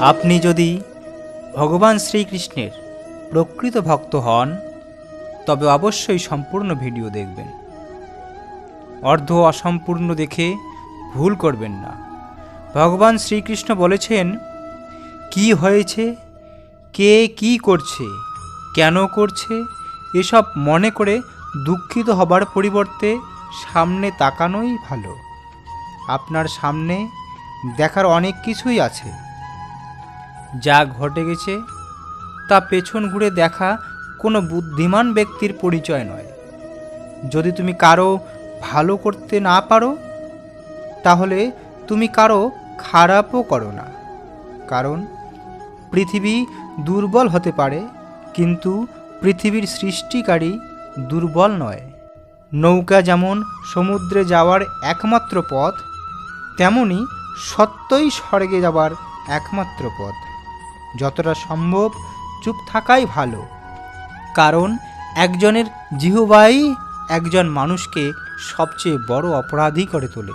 আপনি যদি ভগবান শ্রীকৃষ্ণের প্রকৃত ভক্ত হন, তবে অবশ্যই সম্পূর্ণ ভিডিও দেখবেন। অর্ধ অসম্পূর্ণ দেখে ভুল করবেন না। ভগবান শ্রীকৃষ্ণ বলেছেন, কি হয়েছে? কে কি করছে? কেন করছে? এসব মনে করে দুঃখিত হবার পরিবর্তে সামনে তাকানোই ভালো। আপনার সামনে দেখার অনেক কিছুই আছে। যা ঘটে গেছে, তা পেছন ঘুরে দেখা কোনো বুদ্ধিমান ব্যক্তির পরিচয় নয়। যদি তুমি কারও ভালো করতে না পারো, তাহলে তুমি কারও খারাপও করো না। কারণ পৃথিবী দুর্বল হতে পারে, কিন্তু পৃথিবীর সৃষ্টিকারী দুর্বল নয়। নৌকা যেমন সমুদ্রে যাওয়ার একমাত্র পথ, তেমনি সত্যই স্বর্গে যাবার একমাত্র পথ। যতটা সম্ভব চুপ থাকাই ভালো। কারণ একজনের জিহুবাই একজন মানুষকে সবচেয়ে বড় অপরাধী করে তোলে।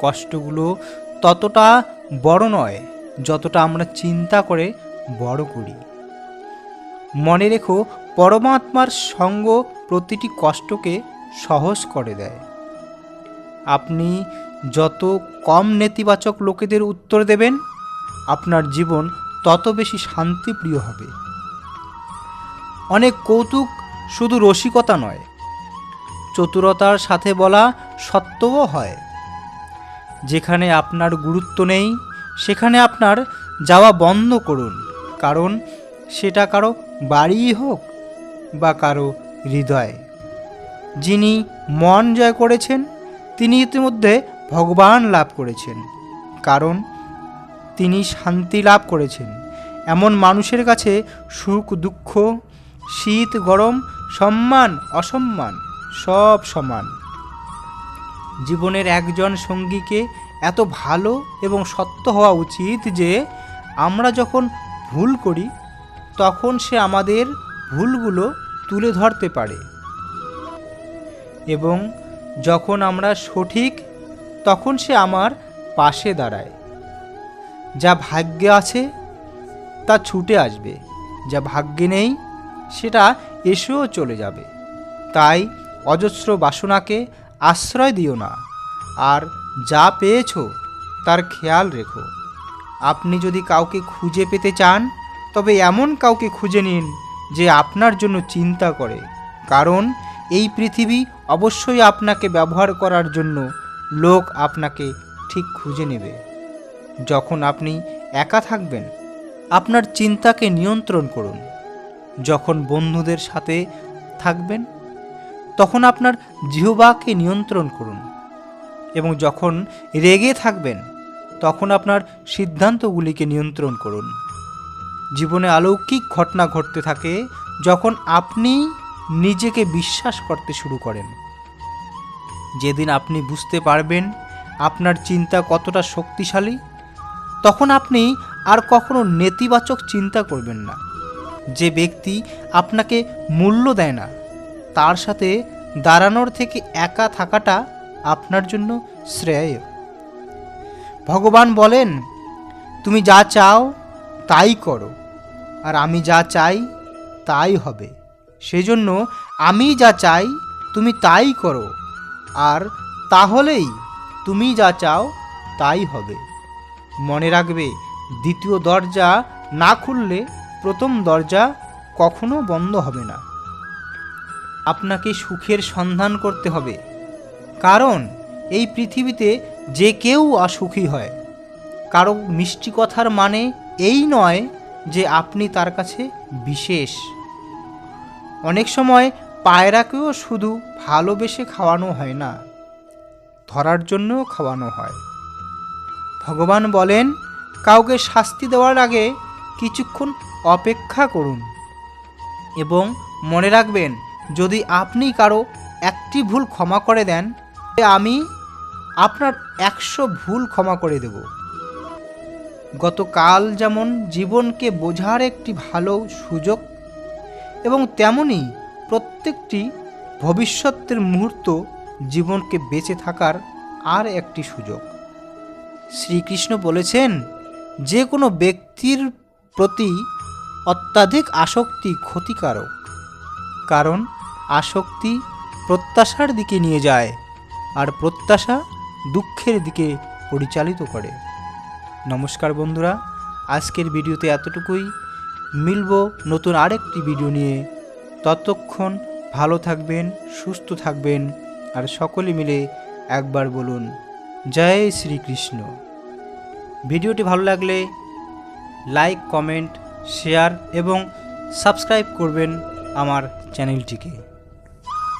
কষ্টগুলো ততটা বড় নয়, যতটা আমরা চিন্তা করে বড় করি। মনে রেখো, পরমাত্মার সঙ্গ প্রতিটি কষ্টকে সহজ করে দেয়। আপনি যত কম নেতিবাচক লোকেদের উত্তর দেবেন, আপনার জীবন তত বেশি শান্তিপ্রিয় হবে। অনেক কৌতুক শুধু রসিকতা নয়, চতুরতার সাথে বলা সত্যও হয়। যেখানে আপনার গুরুত্ব নেই, সেখানে আপনার যাওয়া বন্ধ করুন, কারণ সেটা কারও বাড়িই হোক বা কারও হৃদয়। যিনি মন জয় করেছেন, তিনি ইতিমধ্যে ভগবান লাভ করেছেন, কারণ তিনি শান্তি লাভ করেছেন। এমন মানুষের কাছে সুখ, দুঃখ, শীত, গরম, সম্মান, অসম্মান সব সমান। জীবনের একজন সঙ্গীকে এত ভালো এবং সত্য হওয়া উচিত যে আমরা যখন ভুল করি, তখন সে আমাদের ভুলগুলো তুলে ধরতে পারে। এবং যখন আমরা সঠিক, তখন সে আমার পাশে দাঁড়ায়। যা ভাগ্যে আছে, তা ছুটে আসবে। যা ভাগ্যে নেই, সেটা এসেও চলে যাবে। তাই অজস্র বাসনাকে আশ্রয় দিও না। আর যা পেয়েছ, তার খেয়াল রেখো। আপনি যদি কাউকে খুঁজে পেতে চান, তবে এমন কাউকে খুঁজে নিন যে আপনার জন্য চিন্তা করে। কারণ এই পৃথিবী অবশ্যই আপনাকে ব্যবহার করার জন্য লোক আপনাকে ঠিক খুঁজে নেবে। যখন আপনি একা থাকবেন, আপনার চিন্তাকে নিয়ন্ত্রণ করুন। যখন বন্ধুদের সাথে থাকবেন, তখন আপনার জিহবাকে নিয়ন্ত্রণ করুন। এবং যখন রেগে থাকবেন, তখন আপনার সিদ্ধান্তগুলিকে নিয়ন্ত্রণ করুন। জীবনে অলৌকিক ঘটনা ঘটতে থাকে যখন আপনি নিজেকে বিশ্বাস করতে শুরু করেন। যেদিন আপনি বুঝতে পারবেন আপনার চিন্তা কতটা শক্তিশালী তখন আপনি আর কখনো নেতিবাচক চিন্তা করবেন না। যে ব্যক্তি আপনাকে মূল্য দেয় না, তার সাথে দাঁড়ানোর থেকে একা থাকাটা আপনার জন্য শ্রেয়। ভগবান বলেন, তুমি যা চাও তাই করো, আর আমি যা চাই তাই হবে। সেজন্য আমি যা চাই তুমি তাই করো, আর তাহলেই তুমি যা চাও তাই হবে। মনে রাখবে, দ্বিতীয় দরজা না খুললে প্রথম দরজা কখনো বন্ধ হবে না। আপনাকে সুখের সন্ধান করতে হবে, কারণ এই পৃথিবীতে যে কেউ অসুখী হয়। কারও মিষ্টি কথার মানে এই নয় যে আপনি তার কাছে বিশেষ। অনেক সময় পায়রাকেও শুধু ভালোবেসে খাওয়ানো হয় না, ধরার জন্যও খাওয়ানো হয়। ভগবান বলেন, কাউকে শাস্তি দেওয়ার আগে কিছুক্ষণ অপেক্ষা করুন। এবং মনে রাখবেন, যদি আপনি কারও একটি ভুল ক্ষমা করে দেন আমি আপনার একশো ভুল ক্ষমা করে দেব। গতকাল যেমন জীবনকে বোঝার একটি ভালো সুযোগ, এবং তেমনি প্রত্যেকটি ভবিষ্যতের মুহূর্ত জীবনকে বেঁচে থাকার আর একটি সুযোগ। শ্রীকৃষ্ণ বলেছেন, যে কোনো ব্যক্তির প্রতি অত্যাধিক আসক্তি ক্ষতিকারক, কারণ আসক্তি প্রত্যাশার দিকে নিয়ে যায় আর প্রত্যাশা দুঃখের দিকে পরিচালিত করে। নমস্কার বন্ধুরা, আজকের ভিডিওতে এতটুকুই। মিলব নতুন আরেকটি ভিডিও নিয়ে। ততক্ষণ ভালো থাকবেন, সুস্থ থাকবেন, আর সকলে মিলে একবার বলুন জয় শ্রীকৃষ্ণ। ভিডিওটি ভালো লাগলে লাইক কমেন্ট শেয়ার এবং সাবস্ক্রাইব করবেন আমার চ্যানেলটিকে।